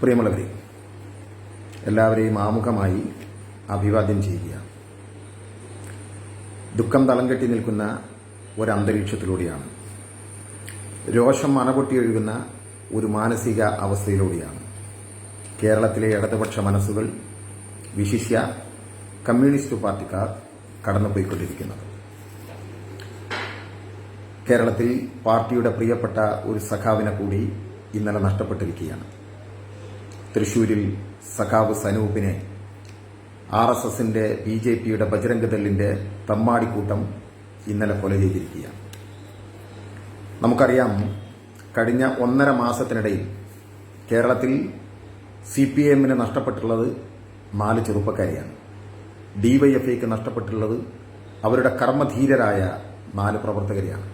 പ്രിയമുള്ളവരെ എല്ലാവരെയും ആമുഖമായി അഭിവാദ്യം ചെയ്യുക. ദുഃഖം തളം കെട്ടി നിൽക്കുന്ന ഒരു രോഷം മണപൊട്ടി ഒഴുകുന്ന ഒരു മാനസിക അവസ്ഥയിലൂടെയാണ്. കേരളത്തിലെ ഇടതുപക്ഷ മനസ്സുകൾ വിശിഷ്യ കമ്മ്യൂണിസ്റ്റ് പാർട്ടിക്കാർ കടന്നുപോയിക്കൊണ്ടിരിക്കുന്നത്. കേരളത്തിൽ പാർട്ടിയുടെ പ്രിയപ്പെട്ട ഒരു സഖാവിനെ കൂടി ഇന്നലെ നഷ്ടപ്പെട്ടിരിക്കുകയാണ്. തൃശൂരിൽ സഖാവ് സനൂപിനെ ആർ എസ് എസിന്റെ ബി ജെ പിയുടെ ബജരംഗദളിന്റെ തമ്മാടിക്കൂട്ടം ഇന്നലെ കൊല ചെയ്തിരിക്കുകയാണ്. നമുക്കറിയാം കഴിഞ്ഞ ഒന്നര മാസത്തിനിടയിൽ കേരളത്തിൽ സി പി എമ്മിന് നഷ്ടപ്പെട്ടുള്ളത് നാല് ചെറുപ്പക്കാരെയാണ്. ഡിവൈഎഫ്ഐക്ക് നഷ്ടപ്പെട്ടുള്ളത് അവരുടെ കർമ്മധീരരായ നാല് പ്രവർത്തകരെയാണ്.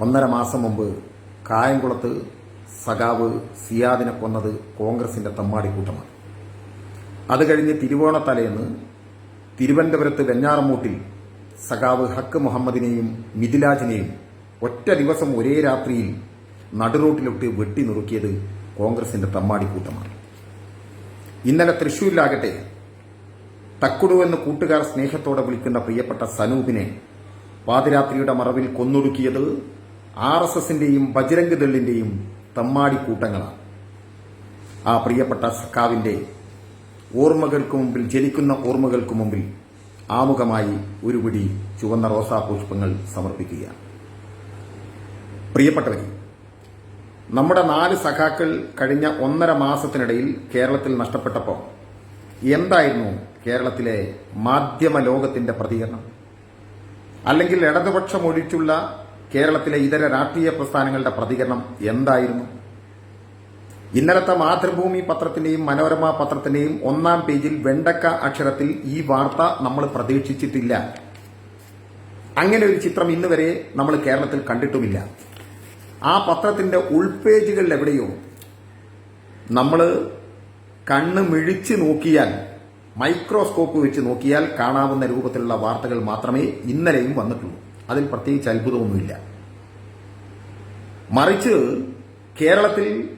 ഒന്നര മാസം മുമ്പ് കായംകുളത്ത് സഖാവ് സിയാദിനെ കൊന്നത് കോൺഗ്രസിന്റെ തമ്മാടിക്കൂട്ടമാണ്. അത് കഴിഞ്ഞ് തിരുവോണത്തലേന്ന് തിരുവനന്തപുരത്ത് വെഞ്ഞാറമൂട്ടിൽ സഖാവ് ഹക്ക് മുഹമ്മദിനെയും മിഥിലാജിനെയും ഒറ്റ ദിവസം ഒരേ രാത്രിയിൽ നടുറോട്ടിലിട്ട് വെട്ടി നുറുക്കിയത് കോൺഗ്രസിന്റെ തമ്മാടിക്കൂട്ടമാണ്. ഇന്നലെ തൃശൂരിലാകട്ടെ തക്കുടു എന്ന് കൂട്ടുകാർ സ്നേഹത്തോടെ വിളിക്കുന്ന പ്രിയപ്പെട്ട സനൂപിനെ പാതിരാത്രിയുടെ മറവിൽ കൊന്നൊടുക്കിയത് ആർ എസ് എസിന്റെയും ബജരംഗ് ദളിന്റെയും തമ്മാടിക്കൂട്ടങ്ങളാണ്. ആ പ്രിയപ്പെട്ട സഖാവിന്റെ ഓർമ്മകൾക്ക് മുമ്പിൽ ജനിക്കുന്ന ഓർമ്മകൾക്ക് മുമ്പിൽ ആമുഖമായി ഒരു പിടി ചുവന്ന റോസാ പുഷ്പങ്ങൾ സമർപ്പിക്കുകയാണ്. പ്രിയപ്പെട്ടവരെ നമ്മുടെ നാല് സഖാക്കൾ കഴിഞ്ഞ ഒന്നര മാസത്തിനിടയിൽ കേരളത്തിൽ നഷ്ടപ്പെട്ടപ്പോൾ എന്തായിരുന്നു കേരളത്തിലെ മാധ്യമ ലോകത്തിന്റെ പ്രതികരണം? അല്ലെങ്കിൽ ഇടതുപക്ഷം ഒഴിച്ചുള്ള കേരളത്തിലെ ഇതര രാഷ്ട്രീയ പ്രസ്ഥാനങ്ങളുടെ പ്രതികരണം എന്തായിരുന്നു? ഇന്നലത്തെ മാതൃഭൂമി പത്രത്തിന്റെയും മനോരമ പത്രത്തിന്റെയും ഒന്നാം പേജിൽ വെണ്ടക്ക അക്ഷരത്തിൽ ഈ വാർത്ത നമ്മൾ പ്രതീക്ഷിച്ചിട്ടില്ല. അങ്ങനെ ഒരു ചിത്രം ഇന്ന് വരെ നമ്മൾ കേരളത്തിൽ കണ്ടിട്ടുമില്ല. ആ പത്രത്തിന്റെ ഉൾപേജുകളിൽ എവിടെയോ നമ്മൾ കണ്ണ് മിഴിച്ച് നോക്കിയാൽ മൈക്രോസ്കോപ്പ് വെച്ച് നോക്കിയാൽ കാണാവുന്ന രൂപത്തിലുള്ള വാർത്തകൾ മാത്രമേ ഇന്നലെയും വന്നിട്ടുള്ളൂ. അതിൽ പ്രത്യേകിച്ച് അത്ഭുതമൊന്നുമില്ല. മറിച്ച് കേരളത്തിൽ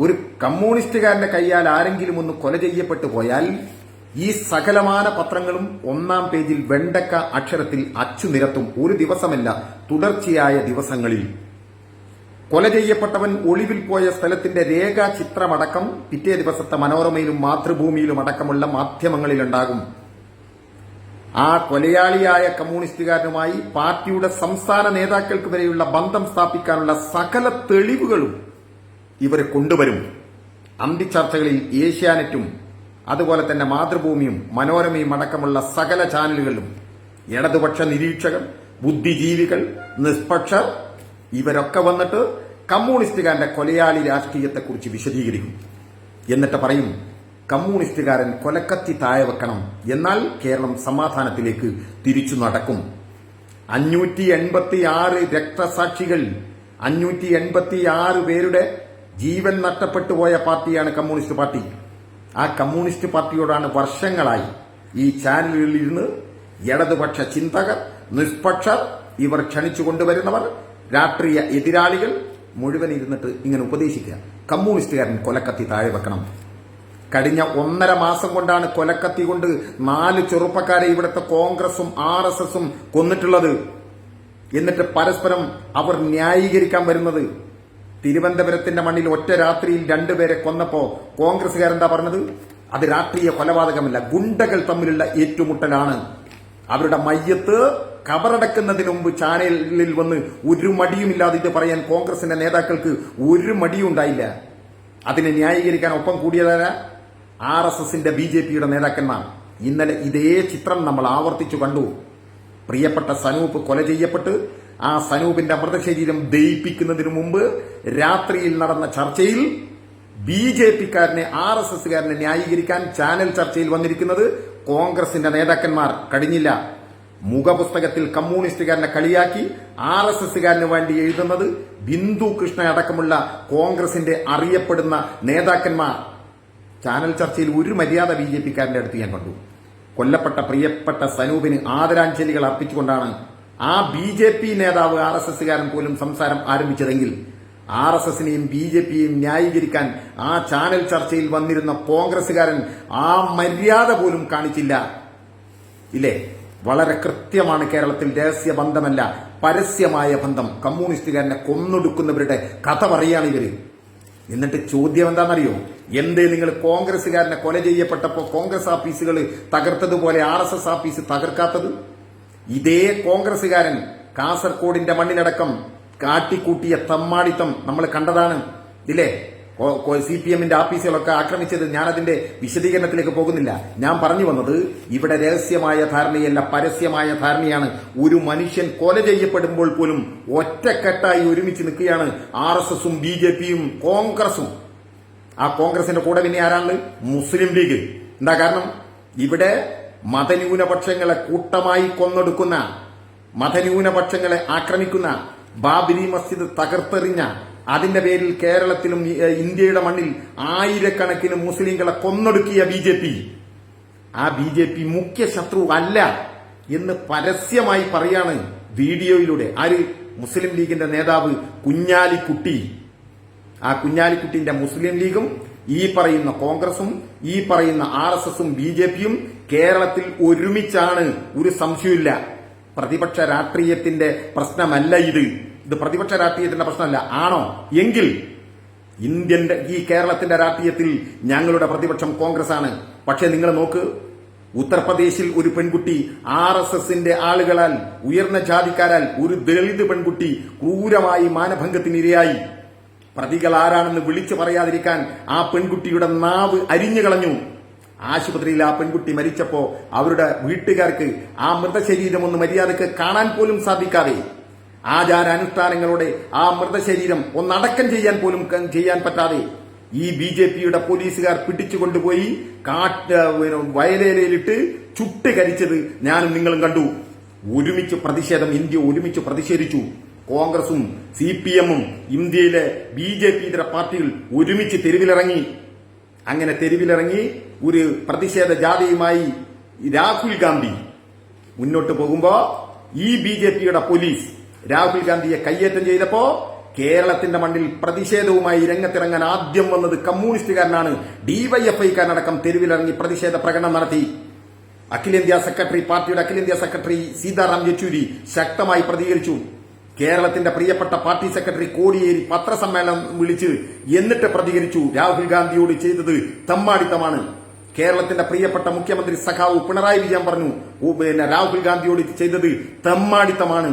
ഒരു കമ്മ്യൂണിസ്റ്റുകാരന്റെ കൈയാൽ ആരെങ്കിലും ഒന്ന് കൊല ചെയ്യപ്പെട്ടു പോയാൽ ഈ സകലമാന പത്രങ്ങളും ഒന്നാം പേജിൽ വെണ്ടക്ക അക്ഷരത്തിൽ അച്ചു നിരത്തും ഒരു ദിവസമല്ല തുടർച്ചയായ ദിവസങ്ങളിൽ. കൊല ചെയ്യപ്പെട്ടവൻ ഒളിവിൽ പോയ സ്ഥലത്തിന്റെ രേഖാചിത്രമടക്കം പിറ്റേ ദിവസത്തെ മനോരമയിലും മാതൃഭൂമിയിലും അടക്കമുള്ള മാധ്യമങ്ങളിലുണ്ടാകും. ആ കൊലയാളിയായ കമ്മ്യൂണിസ്റ്റുകാരനുമായി പാർട്ടിയുടെ സംസ്ഥാന നേതാക്കൾക്ക് വരെയുള്ള ബന്ധം സ്ഥാപിക്കാനുള്ള സകല തെളിവുകളും ഇവരെ കൊണ്ടുവരും. അന്തിച്ചർച്ചകളിൽ ഏഷ്യാനെറ്റും അതുപോലെ തന്നെ മാതൃഭൂമിയും മനോരമയും അടക്കമുള്ള സകല ചാനലുകളിലും ഇടതുപക്ഷ നിരീക്ഷകർ ബുദ്ധിജീവികൾ നിഷ്പക്ഷർ ഇവരൊക്കെ വന്നിട്ട് കമ്മ്യൂണിസ്റ്റുകാരന്റെ കൊലയാളി രാഷ്ട്രീയത്തെക്കുറിച്ച് വിശദീകരിക്കും. എന്നിട്ട് പറയും കമ്മ്യൂണിസ്റ്റുകാരൻ കൊലക്കത്തി താഴെ വെക്കണം. എന്നാൽ കേരളം സമാധാനത്തിലേക്ക് തിരിച്ചു നടക്കും. അഞ്ഞൂറ്റി എൺപത്തി ആറ് രക്തസാക്ഷികൾ അഞ്ഞൂറ്റി എൺപത്തി ആറ് പേരുടെ ജീവൻ നഷ്ടപ്പെട്ടു പോയ പാർട്ടിയാണ് കമ്മ്യൂണിസ്റ്റ് പാർട്ടി. ആ കമ്മ്യൂണിസ്റ്റ് പാർട്ടിയോടാണ് വർഷങ്ങളായി ഈ ചാനലുകളിൽ ഇരുന്ന് ഇടതുപക്ഷ ചിന്തകർ നിഷ്പക്ഷർ ഇവർ ക്ഷണിച്ചു കൊണ്ടുവരുന്നവർ രാഷ്ട്രീയ എതിരാളികൾ മുഴുവൻ ഇരുന്നിട്ട് ഇങ്ങനെ ഉപദേശിക്കുക. കമ്മ്യൂണിസ്റ്റുകാരൻ കൊലക്കത്തി താഴെ വെക്കണം. കഴിഞ്ഞ ഒന്നര മാസം കൊണ്ടാണ് കൊലക്കത്തി കൊണ്ട് നാല് ചെറുപ്പക്കാരെ ഇവിടുത്തെ കോൺഗ്രസും ആർ എസ് എസും കൊന്നിട്ടുള്ളത്. എന്നിട്ട് പരസ്പരം അവർ ന്യായീകരിക്കാൻ വരുന്നത്. തിരുവനന്തപുരത്തിന്റെ മണ്ണിൽ ഒറ്റ രാത്രിയിൽ രണ്ടുപേരെ കൊന്നപ്പോ കോൺഗ്രസുകാരെന്താ പറഞ്ഞത്? അത് രാഷ്ട്രീയ കൊലപാതകമല്ല ഗുണ്ടകൾ തമ്മിലുള്ള ഏറ്റുമുട്ടലാണ്. അവരുടെ മയ്യത്ത് കബറടക്കുന്നതിന് മുമ്പ് ചാനലിൽ വന്ന് ഒരു മടിയുമില്ലാതെ ഇത് പറയാൻ കോൺഗ്രസിന്റെ നേതാക്കൾക്ക് ഒരു മടിയും ഉണ്ടായില്ല. അതിനെ ന്യായീകരിക്കാൻ ഒപ്പം കൂടിയതായ ആർ എസ് എസിന്റെ ബി ജെ പിയുടെ നേതാക്കന്മാർ. ഇന്നലെ ഇതേ ചിത്രം നമ്മൾ ആവർത്തിച്ചു കണ്ടു. പ്രിയപ്പെട്ട സനൂപ് കൊല ചെയ്യപ്പെട്ട് ആ സനൂപിന്റെ മൃതശരീരം ദയിപ്പിക്കുന്നതിന് മുമ്പ് രാത്രിയിൽ നടന്ന ചർച്ചയിൽ ബി ജെ പിക്കാരനെ ആർ എസ് എസുകാരനെ ന്യായീകരിക്കാൻ ചാനൽ ചർച്ചയിൽ വന്നിരിക്കുന്നത് കോൺഗ്രസിന്റെ നേതാക്കന്മാർ. കഴിഞ്ഞില്ല. മുഖപുസ്തകത്തിൽ കമ്മ്യൂണിസ്റ്റുകാരനെ കളിയാക്കി ആർ എസ് എസുകാരന് വേണ്ടി എഴുതുന്നത് ബിന്ദു കൃഷ്ണ അടക്കമുള്ള കോൺഗ്രസിന്റെ അറിയപ്പെടുന്ന നേതാക്കന്മാർ. ചാനൽ ചർച്ചയിൽ ഒരു മര്യാദ ബി ജെ പിക്കാരന്റെ അടുത്ത് ഞാൻ കണ്ടു. കൊല്ലപ്പെട്ട പ്രിയപ്പെട്ട സനൂപിന് ആദരാഞ്ജലികൾ അർപ്പിച്ചുകൊണ്ടാണ് ആ ബി ജെ പി നേതാവ് ആർ എസ് എസുകാരൻ പോലും സംസാരം ആരംഭിച്ചതെങ്കിൽ ആർ എസ് എസിനെയും ബി ജെ പിയെയും ന്യായീകരിക്കാൻ ആ ചാനൽ ചർച്ചയിൽ വന്നിരുന്ന കോൺഗ്രസുകാരൻ ആ മര്യാദ പോലും കാണിച്ചില്ല. ഇല്ലേ? വളരെ കൃത്യമാണ് കേരളത്തിൽ രഹസ്യ ബന്ധമല്ല പരസ്യമായ ബന്ധം. കമ്മ്യൂണിസ്റ്റുകാരനെ കൊന്നൊടുക്കുന്നവരുടെ കഥ പറയാണ് ഇവർ. എന്നിട്ട് ചോദ്യം എന്താണെന്നറിയോ? എന്തേ നിങ്ങൾ കോൺഗ്രസ്സുകാരനെ കൊല ചെയ്യപ്പെട്ടപ്പോ കോൺഗ്രസ് ഓഫീസുകൾ തകർത്തതുപോലെ ആർ എസ് എസ് ഓഫീസ് തകർക്കാത്തത്? ഇതേ കോൺഗ്രസ്സുകാരൻ കാസർകോടിന്റെ മണ്ണിലടക്കം കാട്ടിക്കൂട്ടിയ തമ്മാടിത്തം നമ്മൾ കണ്ടതാണ്. ഇല്ലേ? സി പി എമ്മിന്റെ ആഫീസുകളൊക്കെ ആക്രമിച്ചത് ഞാൻ അതിന്റെ വിശദീകരണത്തിലേക്ക് പോകുന്നില്ല. ഞാൻ പറഞ്ഞു വന്നത് ഇവിടെ രഹസ്യമായ ധാരണയല്ല പരസ്യമായ ധാരണയാണ്. ഒരു മനുഷ്യൻ കൊല ചെയ്യപ്പെടുമ്പോൾ പോലും ഒറ്റക്കെട്ടായി ഒരുമിച്ച് നിൽക്കുകയാണ് ആർ എസ് എസും ബി ജെ പിയും കോൺഗ്രസും. ആ കോൺഗ്രസിന്റെ കൂടെ പിന്നെ ആരാണ് മുസ്ലിം ലീഗ്. എന്താ കാരണം? ഇവിടെ മതന്യൂനപക്ഷങ്ങളെ കൂട്ടമായി കൊന്നൊടുക്കുന്ന മതന്യൂനപക്ഷങ്ങളെ ആക്രമിക്കുന്ന ബാബരി മസ്ജിദ് തകർത്തെറിഞ്ഞ അതിന്റെ പേരിൽ കേരളത്തിലും ഇന്ത്യയുടെ മണ്ണിൽ ആയിരക്കണക്കിന് മുസ്ലിങ്ങളെ കൊന്നൊടുക്കിയ ബി ജെ പി. ആ ബി ജെ പി മുഖ്യ ശത്രു അല്ല എന്ന് പരസ്യമായി പറയാണ് വീഡിയോയിലൂടെ. ആര്? മുസ്ലിം ലീഗിന്റെ നേതാവ് കുഞ്ഞാലിക്കുട്ടി. ആ കുഞ്ഞാലിക്കുട്ടിന്റെ മുസ്ലിം ലീഗും ഈ പറയുന്ന കോൺഗ്രസും ഈ പറയുന്ന ആർ എസ് എസും ബി ജെ പിയും കേരളത്തിൽ ഒരുമിച്ചാണ്. ഒരു സംശയമില്ല പ്രതിപക്ഷ രാഷ്ട്രീയത്തിന്റെ പ്രശ്നമല്ല ഇത്. ഇത് പ്രതിപക്ഷ രാഷ്ട്രീയത്തിന്റെ പ്രശ്നമല്ല. ആണോ? എങ്കിൽ ഇന്ത്യന്റെ ഈ കേരളത്തിന്റെ രാഷ്ട്രീയത്തിൽ ഞങ്ങളുടെ പ്രതിപക്ഷം കോൺഗ്രസ് ആണ് പക്ഷെ നിങ്ങൾ നോക്ക് ഉത്തർപ്രദേശിൽ ഒരു പെൺകുട്ടി ആർ എസ് എസിന്റെ ആളുകളാൽ ഉയർന്ന ജാതിക്കാരാൽ ഒരു ദളിത് പെൺകുട്ടി ക്രൂരമായി മാനഭംഗത്തിനിരയായി. പ്രതികൾ ആരാണെന്ന് വിളിച്ചു പറയാതിരിക്കാൻ ആ പെൺകുട്ടിയുടെ നാവ് അരിഞ്ഞു കളഞ്ഞു. ആശുപത്രിയിൽ ആ പെൺകുട്ടി മരിച്ചപ്പോ അവരുടെ വീട്ടുകാർക്ക് ആ മൃതശരീരം ഒന്ന് മര്യാദയ്ക്ക് കാണാൻ പോലും സാധിക്കാതെ ആചാരാനുഷ്ഠാനങ്ങളോടെ ആ മൃതശരീരം ഒന്നടക്കം ചെയ്യാൻ പോലും ചെയ്യാൻ പറ്റാതെ ഈ ബി ജെ പിയുടെ പോലീസുകാർ പിടിച്ചുകൊണ്ടുപോയി കാട്ട് വയലേലയിലിട്ട് ചുട്ട് കരിച്ചത് ഞാനും നിങ്ങളും കണ്ടു. ഒരുമിച്ച് പ്രതിഷേധം ഇന്ത്യ ഒരുമിച്ച് പ്രതിഷേധിച്ചു. കോൺഗ്രസും സി പി എമ്മും ഇന്ത്യയിലെ ബി ജെ പി ഇതര പാർട്ടികൾ ഒരുമിച്ച് തെരുവിലിറങ്ങി. അങ്ങനെ തെരുവിലിറങ്ങി ഒരു പ്രതിഷേധ ജാഥയുമായി രാഹുൽ ഗാന്ധി മുന്നോട്ട് പോകുമ്പോൾ ഈ ബി ജെ പിയുടെ പോലീസ് രാഹുൽ ഗാന്ധിയെ കയ്യേറ്റം ചെയ്തപ്പോ കേരളത്തിന്റെ മണ്ണിൽ പ്രതിഷേധവുമായി രംഗത്തിറങ്ങാൻ ആദ്യം വന്നത് കമ്മ്യൂണിസ്റ്റുകാരനാണ് ഡിവൈഎഫ്ഐക്കാരനടക്കം തെരുവിലിറങ്ങി പ്രതിഷേധ പ്രകടനം നടത്തി. അഖിലേന്ത്യാ സെക്രട്ടറി പാർട്ടിയുടെ അഖിലേന്ത്യാ സെക്രട്ടറി സീതാറാം യെച്ചൂരി ശക്തമായി പ്രതികരിച്ചു. കേരളത്തിന്റെ പ്രിയപ്പെട്ട പാർട്ടി സെക്രട്ടറി കോടിയേരി പത്രസമ്മേളനം വിളിച്ച് എന്നിട്ട് പ്രതികരിച്ചു. രാഹുൽ ഗാന്ധിയോട് ചെയ്തത് തമ്മാടിത്തമാണ്. കേരളത്തിന്റെ പ്രിയപ്പെട്ട മുഖ്യമന്ത്രി സഖാവ് പിണറായി വിജയൻ പറഞ്ഞു "ഓ, പിന്നെ രാഹുൽ ഗാന്ധിയോട് ചെയ്തത് തമ്മാടിത്തമാണ്.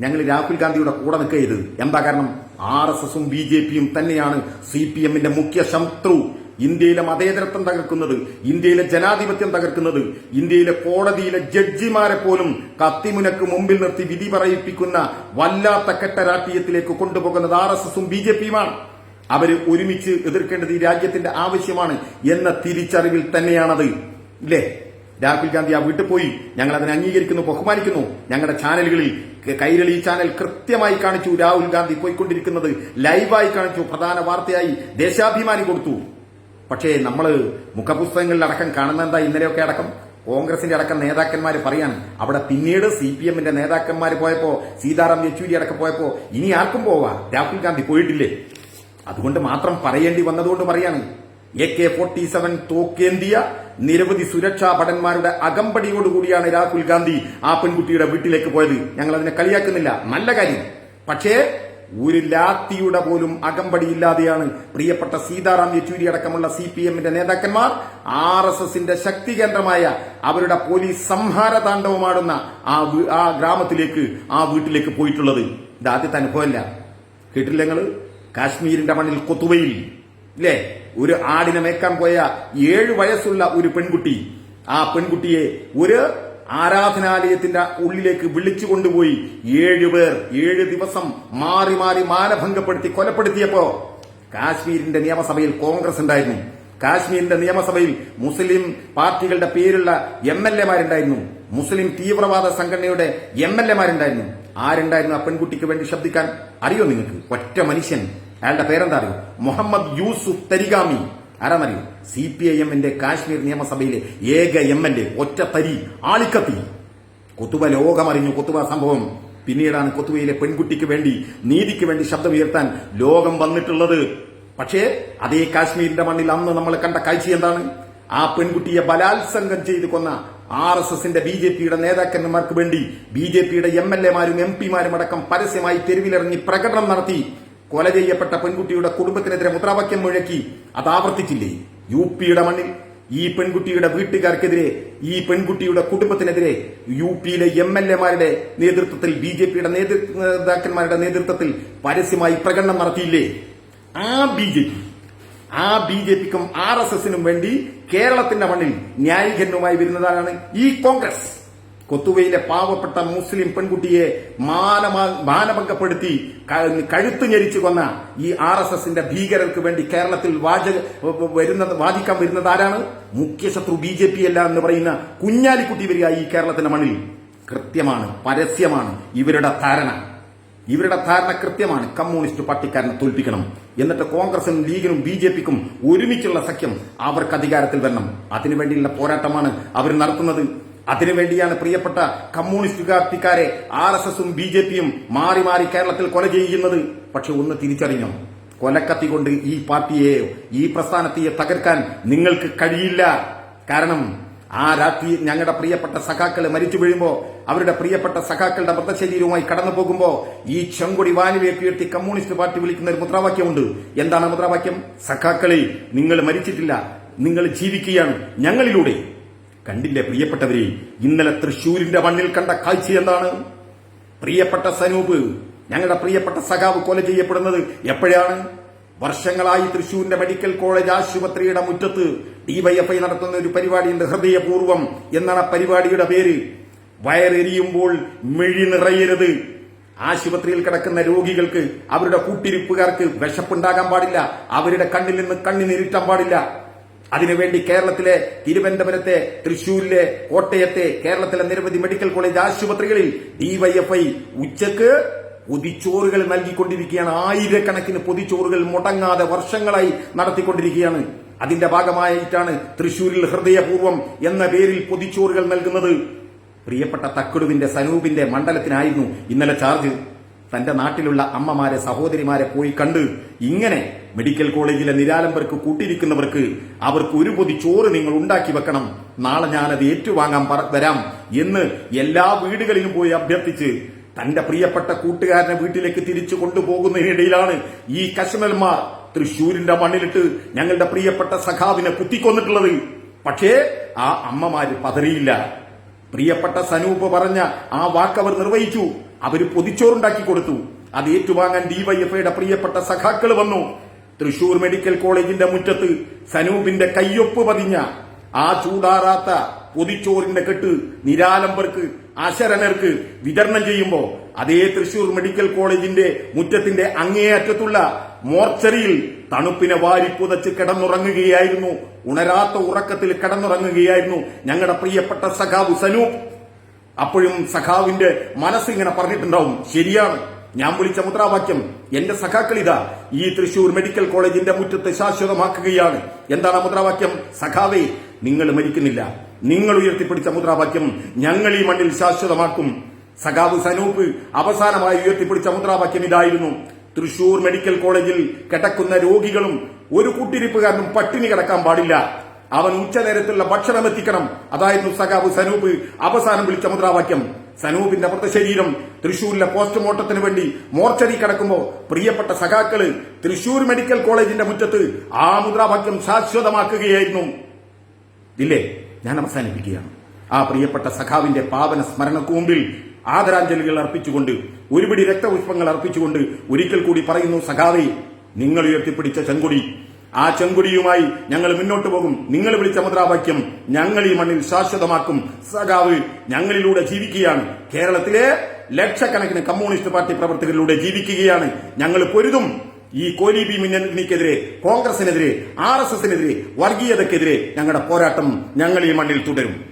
ഞങ്ങൾ രാഹുൽ ഗാന്ധിയുടെ കൂടെ നിൽക്കുക ചെയ്തത് എന്താ കാരണം? ആർ എസ് എസും ബി ജെ പിയും തന്നെയാണ് സി പി എമ്മിന്റെ മുഖ്യ ശത്രു. ഇന്ത്യയിലെ മതേതരത്വം തകർക്കുന്നത് ഇന്ത്യയിലെ ജനാധിപത്യം തകർക്കുന്നത് ഇന്ത്യയിലെ കോടതിയിലെ ജഡ്ജിമാരെ പോലും കത്തിമുനക്ക് മുമ്പിൽ നിർത്തി വിധി പറയിപ്പിക്കുന്ന വല്ലാത്ത കെട്ട രാഷ്ട്രീയത്തിലേക്ക് കൊണ്ടുപോകുന്നത് ആർ എസ് എസും ബി ജെ പിയുമാണ്. അവർ ഒരുമിച്ച് എതിർക്കേണ്ടത് ഈ രാജ്യത്തിന്റെ ആവശ്യമാണ് എന്ന തിരിച്ചറിവിൽ തന്നെയാണത്. ഇല്ലേ? രാഹുൽ ഗാന്ധി ആ വീട്ടിൽ പോയി ഞങ്ങൾ അതിനെ അംഗീകരിക്കുന്നു ബഹുമാനിക്കുന്നു. ഞങ്ങളുടെ ചാനലുകളിൽ കൈരളി ചാനൽ കൃത്യമായി കാണിച്ചു രാഹുൽ ഗാന്ധി പോയിക്കൊണ്ടിരിക്കുന്നത് ലൈവായി കാണിച്ചു പ്രധാന വാർത്തയായി ദേശാഭിമാനി കൊടുത്തു. പക്ഷേ നമ്മൾ മുഖപുസ്തകങ്ങളിൽ അടക്കം കാണുന്ന എന്താ ഇന്നലെയൊക്കെ അടക്കം? കോൺഗ്രസിന്റെ അടക്കം നേതാക്കന്മാർ പറയാൻ അവിടെ പിന്നീട് സി പി എമ്മിന്റെ നേതാക്കന്മാർ പോയപ്പോ സീതാറാം യെച്ചൂരി അടക്കം പോയപ്പോ ഇനി ആർക്കും പോവാ. രാഹുൽ ഗാന്ധി പോയിട്ടില്ലേ? അതുകൊണ്ട് മാത്രം പറയേണ്ടി വന്നതുകൊണ്ട് പറയാണ് എ കെ ഫോർട്ടി സെവൻ തോക്കേന്തിയ നിരവധി സുരക്ഷാ ഭടന്മാരുടെ അകമ്പടിയോടുകൂടിയാണ് രാഹുൽ ഗാന്ധി ആ പെൺകുട്ടിയുടെ വീട്ടിലേക്ക് പോയത്. ഞങ്ങൾ അതിനെ കളിയാക്കുന്നില്ല. നല്ല കാര്യം. പക്ഷേ ഒരു ലാത്തിയുടെ പോലും അകമ്പടിയില്ലാതെയാണ് പ്രിയപ്പെട്ട സീതാറാം യെച്ചൂരി അടക്കമുള്ള സി പി എമ്മിന്റെ നേതാക്കന്മാർ ആർ എസ് എസിന്റെ ശക്തി കേന്ദ്രമായ അവരുടെ പോലീസ് സംഹാര താണ്ഡവമാടുന്ന ആ ആ ഗ്രാമത്തിലേക്ക് ആ വീട്ടിലേക്ക് പോയിട്ടുള്ളത്. ഇത് ആദ്യത്തെ അനുഭവമല്ല. കേട്ടില്ല കാശ്മീരിന്റെ മണ്ണിൽ കൊത്തുവയിൽ. ഇല്ലേ ഒരു ആടിനെ മേക്കാൻ പോയ ഏഴ് വയസ്സുള്ള ഒരു പെൺകുട്ടി. ആ പെൺകുട്ടിയെ ഒരു ആരാധനാലയത്തിന്റെ ഉള്ളിലേക്ക് വിളിച്ചു കൊണ്ടുപോയി. ഏഴുപേർ ഏഴ് ദിവസം മാറി മാറി മാനഭംഗപ്പെടുത്തി കൊലപ്പെടുത്തിയപ്പോ കാശ്മീരിന്റെ നിയമസഭയിൽ കോൺഗ്രസ് ഉണ്ടായിരുന്നു. കാശ്മീരിന്റെ നിയമസഭയിൽ മുസ്ലിം പാർട്ടികളുടെ പേരുള്ള എം എൽ എമാരുണ്ടായിരുന്നു. മുസ്ലിം തീവ്രവാദ സംഘടനയുടെ എം എൽ എമാരുണ്ടായിരുന്നു. ആരുണ്ടായിരുന്നു ആ പെൺകുട്ടിക്ക് വേണ്ടി ശബ്ദിക്കാൻ? അറിയോ നിങ്ങൾക്ക്? ഒറ്റ മനുഷ്യൻ. അയാളുടെ പേരെന്താ അറിയോ? മുഹമ്മദ് യൂസുഫ് തരിഗാമി. ആരാന്നറിയോ സി പി ഐ എമ്മിന്റെ കാശ്മീർ നിയമസഭയിലെ ഏക എം എൽ എ ഒറ്റ തരി ആളിക്കത്തി. കുത്തുവ ലോകമറിഞ്ഞു കുത്തുവ സംഭവം. പിന്നീടാണ് കൊത്തുവയിലെ പെൺകുട്ടിക്ക് വേണ്ടി നീതിക്ക് വേണ്ടി ശബ്ദമുയർത്താൻ ലോകം വന്നിട്ടുള്ളത്. പക്ഷേ അതേ കാശ്മീരിന്റെ മണ്ണിൽ അന്ന് നമ്മൾ കണ്ട കാഴ്ച എന്താണ്? ആ പെൺകുട്ടിയെ ബലാത്സംഗം ചെയ്ത് കൊന്ന ആർ എസ് എസിന്റെ ബി ജെ പിയുടെ നേതാക്കന്മാർക്ക് വേണ്ടി ബി ജെ പിയുടെ എം എൽ എമാരും എം പിമാരും അടക്കം പരസ്യമായി തെരുവിലിറങ്ങി പ്രകടനം നടത്തി. കൊല ചെയ്യപ്പെട്ട പെൺകുട്ടിയുടെ കുടുംബത്തിനെതിരെ മുദ്രാവാക്യം മുഴക്കി അത് ആവർത്തിച്ചില്ലേ? യു പിയുടെ മണ്ണിൽ ഈ പെൺകുട്ടിയുടെ വീട്ടുകാർക്കെതിരെ ഈ പെൺകുട്ടിയുടെ കുടുംബത്തിനെതിരെ യു പിയിലെ എം എൽ എമാരുടെ നേതൃത്വത്തിൽ ബി ജെ പിയുടെ നേതാക്കന്മാരുടെ നേതൃത്വത്തിൽ പരസ്യമായി പ്രകടനം നടത്തിയില്ലേ? ആ ബി ജെ പി ആ ബി ജെ പിക്കും ആർ എസ് എസിനും വേണ്ടി കേരളത്തിന്റെ മണ്ണിൽ ന്യായീകരണവുമായി വരുന്നതാണ് ഈ കോൺഗ്രസ്. കൊത്തുവയിലെ പാവപ്പെട്ട മുസ്ലിം പെൺകുട്ടിയെ മാനഭംഗപ്പെടുത്തി കഴുത്ത് ഞെരിച്ചു കൊന്ന ഈ ആർ എസ് എസിന്റെ ഭീകരർക്ക് വേണ്ടി കേരളത്തിൽ വാചക വരുന്നത് വാദിക്കാൻ വരുന്നത് ആരാണ്? മുഖ്യശത്രു ബി ജെ പി അല്ല എന്ന് പറയുന്ന കുഞ്ഞാലിക്കുട്ടി വരിക ഈ കേരളത്തിന്റെ മണ്ണിൽ. കൃത്യമാണ് പരസ്യമാണ് ഇവരുടെ ധാരണ. ഇവരുടെ ധാരണ കൃത്യമാണ്. കമ്മ്യൂണിസ്റ്റ് പാർട്ടിക്കാരനെ തോൽപ്പിക്കണം. എന്നിട്ട് കോൺഗ്രസിനും ലീഗിനും ബി ജെ പിക്കും ഒരുമിച്ചുള്ള സഖ്യം അവർക്ക് അധികാരത്തിൽ വരണം. അതിനുവേണ്ടിയുള്ള പോരാട്ടമാണ് അവർ നടത്തുന്നത്. അതിനുവേണ്ടിയാണ് പ്രിയപ്പെട്ട കമ്മ്യൂണിസ്റ്റ് പാർട്ടിക്കാരെ ആർ എസ് എസും ബി ജെ പിയും മാറി മാറി കേരളത്തിൽ കൊല ചെയ്യുന്നത്. പക്ഷെ ഒന്ന് തിരിച്ചറിഞ്ഞോ? കൊലക്കത്തി കൊണ്ട് ഈ പാർട്ടിയെയോ ഈ പ്രസ്ഥാനത്തെയോ തകർക്കാൻ നിങ്ങൾക്ക് കഴിയില്ല. കാരണം ആ രാത്രി ഞങ്ങളുടെ പ്രിയപ്പെട്ട സഖാക്കൾ മരിച്ചു വീഴുമ്പോ അവരുടെ പ്രിയപ്പെട്ട സഖാക്കളുടെ മൃതശരീരവുമായി കടന്നു പോകുമ്പോ ഈ ചെങ്കൊടി വാനിലേക്ക് ഉയർത്തി കമ്മ്യൂണിസ്റ്റ് പാർട്ടി വിളിക്കുന്ന ഒരു മുദ്രാവാക്യമുണ്ട്. എന്താണ് മുദ്രാവാക്യം? സഖാക്കളെ നിങ്ങൾ മരിച്ചിട്ടില്ല. നിങ്ങൾ ജീവിക്കുകയാണ് ഞങ്ങളിലൂടെ. കണ്ടില്ലേ പ്രിയപ്പെട്ടവരെ? ഇന്നലെ തൃശൂരിന്റെ മണ്ണിൽ കണ്ട കാഴ്ച എന്താണ്? പ്രിയപ്പെട്ട സനൂപ് ഞങ്ങളുടെ പ്രിയപ്പെട്ട സഖാവ് കൊല ചെയ്യപ്പെടുന്നത് എപ്പോഴാണ്? വർഷങ്ങളായി തൃശൂരിന്റെ മെഡിക്കൽ കോളേജ് ആശുപത്രിയുടെ മുറ്റത്ത് ഡിവൈഎഫ്ഐ നടത്തുന്ന ഒരു പരിപാടിയുണ്ട് ഹൃദയപൂർവം എന്നാണ് ആ പരിപാടിയുടെ പേര്. വയറെരിയുമ്പോൾ മിഴി നിറയരുത്. ആശുപത്രിയിൽ കിടക്കുന്ന രോഗികൾക്ക് അവരുടെ കൂട്ടിരിപ്പുകാർക്ക് വിശപ്പുണ്ടാകാൻ പാടില്ല അവരുടെ കണ്ണിൽ നിന്ന് കണ്ണിനിരുട്ടാൻ പാടില്ല. അതിനുവേണ്ടി കേരളത്തിലെ തിരുവനന്തപുരത്തെ തൃശൂരിലെ കോട്ടയത്തെ കേരളത്തിലെ നിരവധി മെഡിക്കൽ കോളേജ് ആശുപത്രികളിൽ ഡിവൈഎഫ്ഐ ഉച്ചയ്ക്ക് പൊതിച്ചോറുകൾ നൽകിക്കൊണ്ടിരിക്കുകയാണ്. ആയിരക്കണക്കിന് പൊതിച്ചോറുകൾ മുടങ്ങാതെ വർഷങ്ങളായി നടത്തിക്കൊണ്ടിരിക്കുകയാണ്. അതിന്റെ ഭാഗമായിട്ടാണ് തൃശൂരിൽ ഹൃദയപൂർവം എന്ന പേരിൽ പൊതിച്ചോറുകൾ നൽകുന്നത്. പ്രിയപ്പെട്ട തക്കടുവിന്റെ സനൂപിന്റെ മണ്ഡലത്തിനായിരുന്നു ഇന്നലെ ചാർജ്. തന്റെ നാട്ടിലുള്ള അമ്മമാരെ സഹോദരിമാരെ പോയി കണ്ട് ഇങ്ങനെ മെഡിക്കൽ കോളേജിലെ നിരാലംബർക്ക് കൂട്ടിയിരിക്കുന്നവർക്ക് അവർക്ക് ഒരു പൊതി ചോറ് നിങ്ങൾ ഉണ്ടാക്കി വെക്കണം. നാളെ ഞാനത് ഏറ്റുവാങ്ങാൻ വരാം എന്ന് എല്ലാ വീടുകളിലും പോയി അഭ്യർത്ഥിച്ച് തന്റെ പ്രിയപ്പെട്ട കൂട്ടുകാരനെ വീട്ടിലേക്ക് തിരിച്ചു കൊണ്ടുപോകുന്നതിനിടയിലാണ് ഈ കശ്മൽമാർ തൃശൂരിന്റെ മണ്ണിലിട്ട് ഞങ്ങളുടെ പ്രിയപ്പെട്ട സഖാവിനെ കുത്തിക്കൊന്നിട്ടുള്ളത്. പക്ഷേ ആ അമ്മമാര് പതറിയില്ല. പ്രിയപ്പെട്ട സനൂപ് പറഞ്ഞ ആ വാക്ക് അവർ നിർവഹിച്ചു. അവർ പൊതിച്ചോറുണ്ടാക്കി കൊടുത്തു. അത് ഏറ്റുവാങ്ങാൻ ഡിവൈഎഫ്ഐയുടെ പ്രിയപ്പെട്ട സഖാക്കൾ വന്നു. തൃശൂർ മെഡിക്കൽ കോളേജിന്റെ മുറ്റത്ത് സനൂപിന്റെ കയ്യൊപ്പ് പതിഞ്ഞ ആ ചൂടാറാത്ത പൊതിച്ചോറിന്റെ കെട്ട് നിരാലംബർക്ക് അശരണർക്ക് വിതരണം ചെയ്യുമ്പോൾ അതേ തൃശൂർ മെഡിക്കൽ കോളേജിന്റെ മുറ്റത്തിന്റെ അങ്ങേയറ്റത്തുള്ള മോർച്ചറിയിൽ തണുപ്പിനെ വാരി പുതച്ച് കിടന്നുറങ്ങുകയായിരുന്നു. ഉണരാത്ത ഉറക്കത്തിൽ കിടന്നുറങ്ങുകയായിരുന്നു ഞങ്ങളുടെ പ്രിയപ്പെട്ട സഖാവ് സനൂപ്. അപ്പോഴും സഖാവിന്റെ മനസ്സിങ്ങനെ പറഞ്ഞിട്ടുണ്ടാവും ശരിയാണ് ഞാൻ വിളിച്ച മുദ്രാവാക്യം എന്റെ സഖാക്കൾ ഇതാ ഈ തൃശൂർ മെഡിക്കൽ കോളേജിന്റെ മുറ്റത്ത് ശാശ്വതമാക്കുകയാണ്. എന്താണ് മുദ്രാവാക്യം? സഖാവേ നിങ്ങൾ മരിക്കുന്നില്ല. നിങ്ങൾ ഉയർത്തിപ്പിടിച്ച മുദ്രാവാക്യം ഞങ്ങൾ ഈ മണ്ണിൽ ശാശ്വതമാക്കും. സഖാവ് സനൂപ് അവസാനമായി ഉയർത്തിപ്പിടിച്ച മുദ്രാവാക്യം ഇതായിരുന്നു. തൃശൂർ മെഡിക്കൽ കോളേജിൽ കിടക്കുന്ന രോഗികളും ഒരു കൂട്ടിരിപ്പുകാരനും പട്ടിണി കിടക്കാൻ പാടില്ല. അവൻ ഉച്ചനേരത്തുള്ള ഭക്ഷണം എത്തിക്കണം. അതായിരുന്നു സഖാബ് സനൂപ്. അവസാനം വിളിച്ച മുദ്രാവാക്യം. സനൂപിന്റെ മൃതശരീരം തൃശൂരിലെ പോസ്റ്റ്മോർട്ടത്തിന് വേണ്ടി മോർച്ചറി കിടക്കുമ്പോൾ പ്രിയപ്പെട്ട സഖാക്കൾ തൃശൂർ മെഡിക്കൽ കോളേജിന്റെ മുറ്റത്ത് ആ മുദ്രാവാക്യം ശാശ്വതമാക്കുകയായിരുന്നു. ഇല്ലേ? ഞാൻ അവസാനിപ്പിക്കുകയാണ്. ആ പ്രിയപ്പെട്ട സഖാവിന്റെ പാവന സ്മരണക്ക് ആദരാഞ്ജലികൾ അർപ്പിച്ചുകൊണ്ട് ഒരുപിടി രക്തപുഷ്പങ്ങൾ അർപ്പിച്ചുകൊണ്ട് ഒരിക്കൽ കൂടി പറയുന്നു സഖാവെ നിങ്ങൾ ഉയർത്തിപ്പിടിച്ച ചെങ്കൊടി ആ ചെങ്കുടിയുമായി ഞങ്ങൾ മുന്നോട്ട് പോകും. നിങ്ങൾ വിളിച്ച മുദ്രാവാക്യം ഞങ്ങൾ ഈ മണ്ണിൽ ശാശ്വതമാക്കും. സഖാവ് ഞങ്ങളിലൂടെ ജീവിക്കുകയാണ്. കേരളത്തിലെ ലക്ഷക്കണക്കിന് കമ്മ്യൂണിസ്റ്റ് പാർട്ടി പ്രവർത്തകരിലൂടെ ജീവിക്കുകയാണ്. ഞങ്ങൾ പൊരുതും. ഈ കോലി ബി മുന്നണിക്കെതിരെ കോൺഗ്രസിനെതിരെ ആർ എസ് എസിനെതിരെ വർഗീയതക്കെതിരെ ഞങ്ങളുടെ പോരാട്ടം ഞങ്ങൾ ഈ മണ്ണിൽ തുടരും.